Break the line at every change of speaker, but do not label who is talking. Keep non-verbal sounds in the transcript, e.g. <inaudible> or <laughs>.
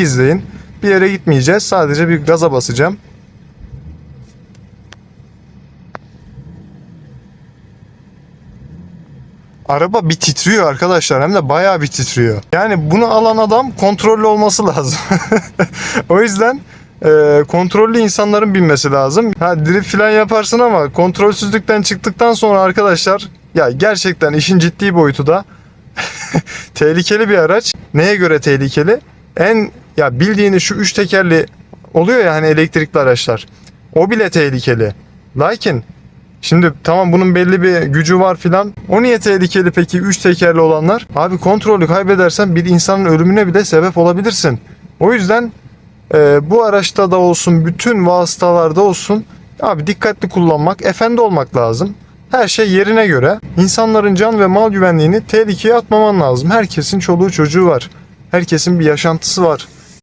iyi izleyin. Bir yere gitmeyeceğiz. Sadece bir gaza basacağım. Araba bir titriyor arkadaşlar hem de bayağı bir titriyor. Yani bunu alan adam kontrollü olması lazım. <laughs> o yüzden e, kontrollü insanların binmesi lazım. Ha drift falan yaparsın ama kontrolsüzlükten çıktıktan sonra arkadaşlar ya gerçekten işin ciddi boyutu da <laughs> tehlikeli bir araç. Neye göre tehlikeli? En ya bildiğiniz şu üç tekerli oluyor ya hani elektrikli araçlar. O bile tehlikeli. Lakin Şimdi tamam bunun belli bir gücü var filan. O niye tehlikeli peki 3 tekerli olanlar? Abi kontrolü kaybedersen bir insanın ölümüne bile sebep olabilirsin. O yüzden e, bu araçta da olsun bütün vasıtalarda olsun abi dikkatli kullanmak, efendi olmak lazım. Her şey yerine göre. İnsanların can ve mal güvenliğini tehlikeye atmaman lazım. Herkesin çoluğu çocuğu var. Herkesin bir yaşantısı var.